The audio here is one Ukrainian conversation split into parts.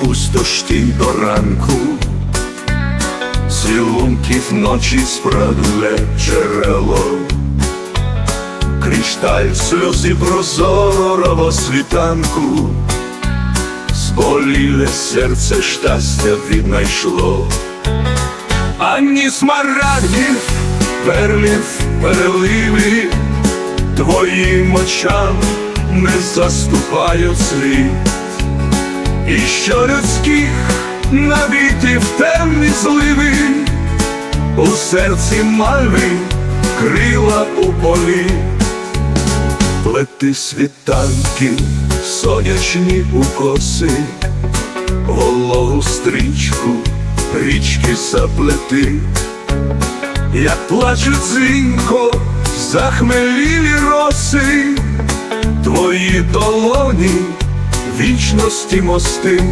пустошті до ранку, цілунків ночі спрагле джерело, кришталь сльози прозорого світанку, зболіле серце щастя віднайшло, ані смарагдів, перлів, переливів, твоїм очам не заступають слід. І що людських навіти в темні зливи, у серці мальви крила у полі, плети світанки, сонячні укоси, вологу стрічку, річки заплети, як плачуть дзвінко, захмелілі роси, твої долоні вічності мости.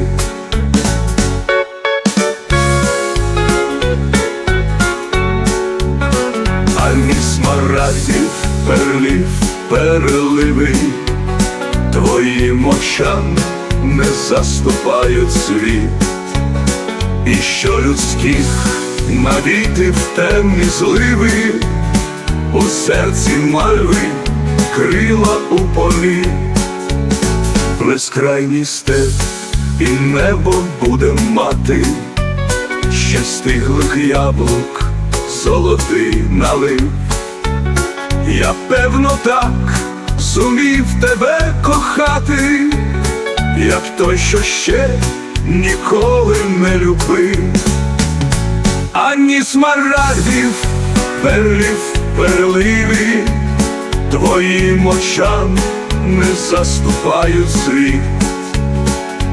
Ані смарагдів, перлів, переливи, твоїм очам не заступають світ, і що людських навіти в темні зливи, у серці мальви крила у полі безкрайній степ і небо буде мати, ще стиглих яблук золотий налив. Я певно так зумів тебе кохати, як той, що ще ніколи не любив, ані смарагдів, перлів, переливів, твоїм очам не заступають світ,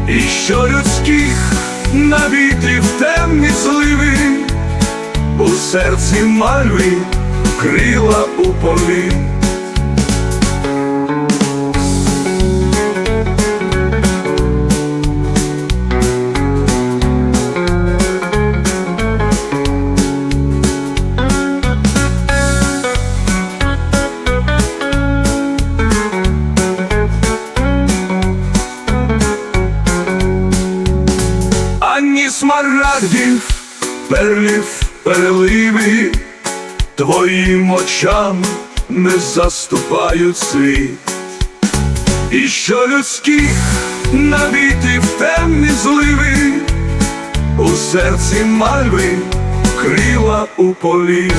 і що людських навіти в темні зливи, у серці мальви крила у полі. Смарагдів, перлів, переливів, твоїм очам не заступають світ, і що людських навіти в темні зливи, у серці мальви крила у полі.